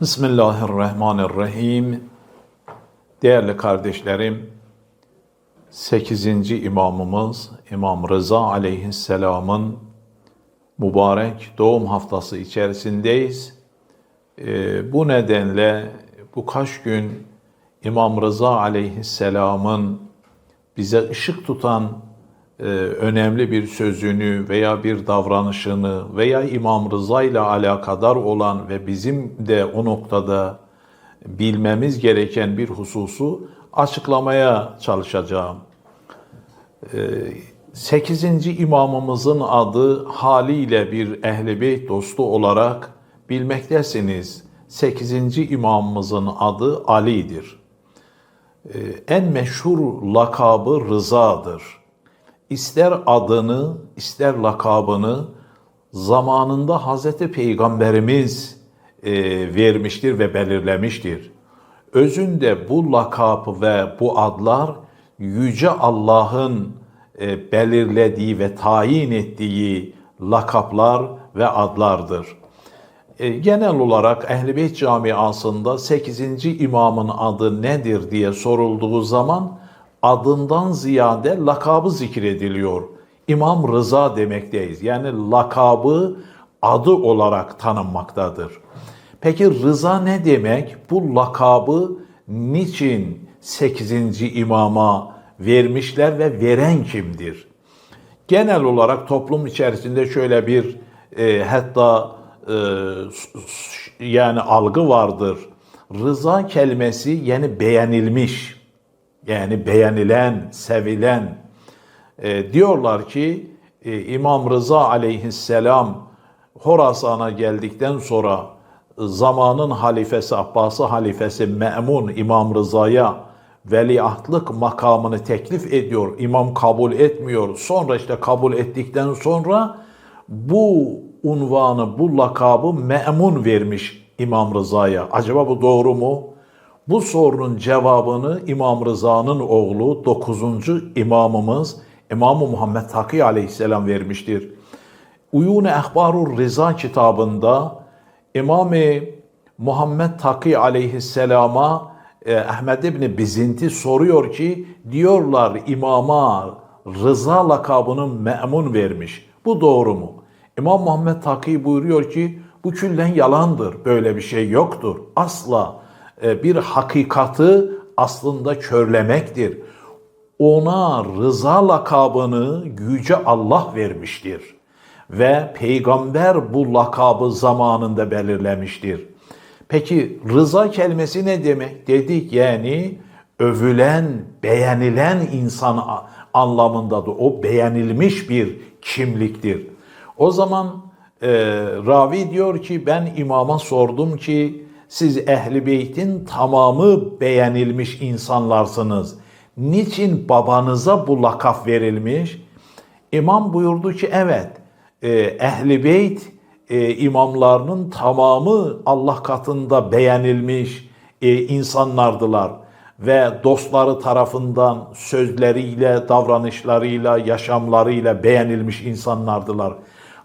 Bismillahirrahmanirrahim. Değerli kardeşlerim, 8. imamımız İmam Rıza aleyhisselamın mübarek doğum haftası içerisindeyiz. Ee, bu nedenle bu kaç gün İmam Rıza aleyhisselamın bize ışık tutan e, önemli bir sözünü veya bir davranışını veya İmam Rıza ile alakadar olan ve bizim de o noktada bilmemiz gereken bir hususu açıklamaya çalışacağım. E, sekizinci imamımızın adı haliyle bir ehli beyt dostu olarak bilmektesiniz. Sekizinci imamımızın adı Ali'dir. E, en meşhur lakabı Rıza'dır ister adını, ister lakabını zamanında Hazreti Peygamberimiz e, vermiştir ve belirlemiştir. Özünde bu lakap ve bu adlar Yüce Allah'ın e, belirlediği ve tayin ettiği lakaplar ve adlardır. E, genel olarak Ehl-i Beyt Camiası'nda 8. imamın adı nedir diye sorulduğu zaman adından ziyade lakabı zikrediliyor. İmam Rıza demekteyiz. Yani lakabı adı olarak tanınmaktadır. Peki rıza ne demek? Bu lakabı niçin 8. imama vermişler ve veren kimdir? Genel olarak toplum içerisinde şöyle bir e, hatta e, yani algı vardır. Rıza kelimesi yani beğenilmiş yani beğenilen, sevilen e, diyorlar ki e, İmam Rıza aleyhisselam Horasan'a geldikten sonra zamanın halifesi, Abbasi halifesi Me'mun İmam Rıza'ya veliahtlık makamını teklif ediyor. İmam kabul etmiyor. Sonra işte kabul ettikten sonra bu unvanı, bu lakabı Me'mun vermiş İmam Rıza'ya. Acaba bu doğru mu? Bu sorunun cevabını İmam Rıza'nın oğlu 9. imamımız İmam Muhammed Taki aleyhisselam vermiştir. Uyun-i Ehbarur Rıza kitabında İmam Muhammed Taki aleyhisselama e, Ahmed İbni Bizinti soruyor ki diyorlar imama Rıza lakabının me'mun vermiş. Bu doğru mu? İmam Muhammed Taki buyuruyor ki bu küllen yalandır. Böyle bir şey yoktur. Asla bir hakikati aslında körlemektir. Ona rıza lakabını yüce Allah vermiştir ve peygamber bu lakabı zamanında belirlemiştir. Peki rıza kelimesi ne demek? Dedik yani övülen, beğenilen insan anlamındadır. O beğenilmiş bir kimliktir. O zaman e, ravi diyor ki ben imama sordum ki siz ehli beytin tamamı beğenilmiş insanlarsınız. Niçin babanıza bu lakaf verilmiş? İmam buyurdu ki evet, e, ehli beyt e, imamlarının tamamı Allah katında beğenilmiş e, insanlardılar ve dostları tarafından sözleriyle, davranışlarıyla, yaşamlarıyla beğenilmiş insanlardılar.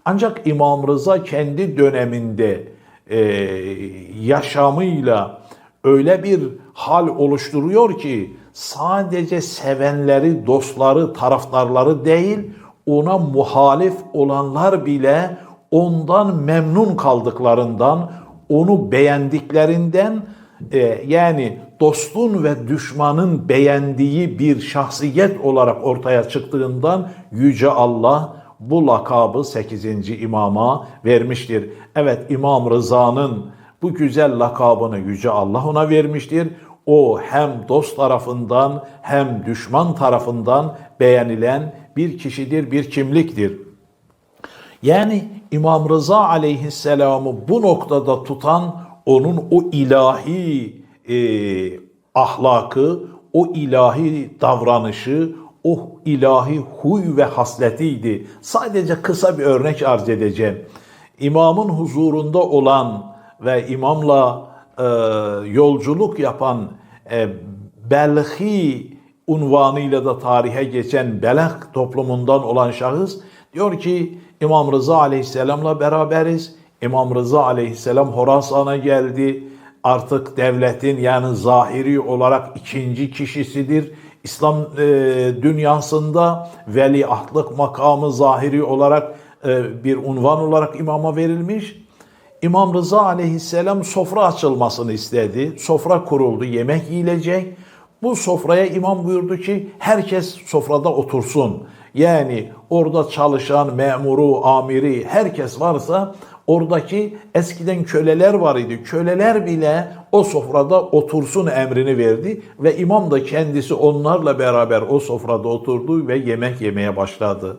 Ancak İmam Rıza kendi döneminde e, yaşamıyla öyle bir hal oluşturuyor ki sadece sevenleri, dostları, taraftarları değil, ona muhalif olanlar bile ondan memnun kaldıklarından, onu beğendiklerinden e, yani dostun ve düşmanın beğendiği bir şahsiyet olarak ortaya çıktığından Yüce Allah bu lakabı 8. imama vermiştir. Evet İmam Rıza'nın bu güzel lakabını Yüce Allah ona vermiştir. O hem dost tarafından hem düşman tarafından beğenilen bir kişidir, bir kimliktir. Yani İmam Rıza aleyhisselamı bu noktada tutan onun o ilahi e, ahlakı, o ilahi davranışı, o ilahi huy ve hasletiydi. Sadece kısa bir örnek arz edeceğim. İmamın huzurunda olan ve imamla e, yolculuk yapan e, Belhi unvanıyla da tarihe geçen Belak toplumundan olan şahıs diyor ki İmam Rıza Aleyhisselam'la beraberiz. İmam Rıza Aleyhisselam Horasan'a geldi. artık devletin yani zahiri olarak ikinci kişisidir. İslam e, dünyasında veliahtlık makamı zahiri olarak e, bir unvan olarak imama verilmiş. İmam Rıza aleyhisselam sofra açılmasını istedi. Sofra kuruldu, yemek yiyilecek. Bu sofraya imam buyurdu ki herkes sofrada otursun. Yani orada çalışan memuru, amiri herkes varsa oradaki eskiden köleler var idi. Köleler bile o sofrada otursun emrini verdi ve imam da kendisi onlarla beraber o sofrada oturdu ve yemek yemeye başladı.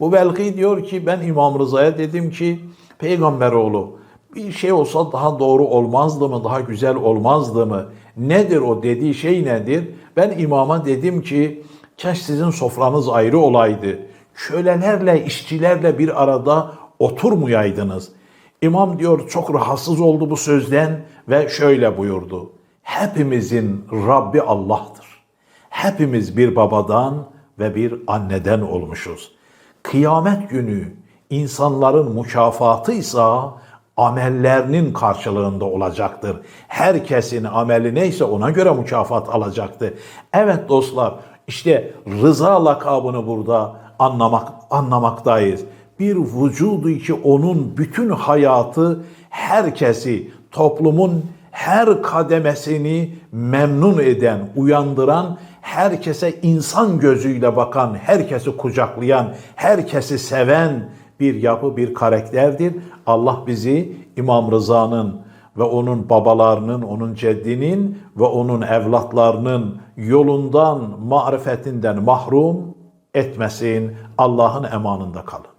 Bu belki diyor ki ben İmam Rıza'ya dedim ki peygamber oğlu bir şey olsa daha doğru olmazdı mı, daha güzel olmazdı mı? Nedir o dediği şey nedir? Ben imama dedim ki keş sizin sofranız ayrı olaydı. Kölelerle, işçilerle bir arada oturmayaydınız. İmam diyor çok rahatsız oldu bu sözden ve şöyle buyurdu. Hepimizin Rabbi Allah'tır. Hepimiz bir babadan ve bir anneden olmuşuz. Kıyamet günü insanların mükafatıysa amellerinin karşılığında olacaktır. Herkesin ameli neyse ona göre mükafat alacaktır. Evet dostlar işte rıza lakabını burada anlamak anlamaktayız. Bir vücudu ki onun bütün hayatı herkesi toplumun her kademesini memnun eden, uyandıran, herkese insan gözüyle bakan, herkesi kucaklayan, herkesi seven bir yapı, bir karakterdir. Allah bizi İmam Rıza'nın ve onun babalarının, onun ceddinin ve onun evlatlarının yolundan, marifetinden mahrum etmesin. Allah'ın emanında kalın.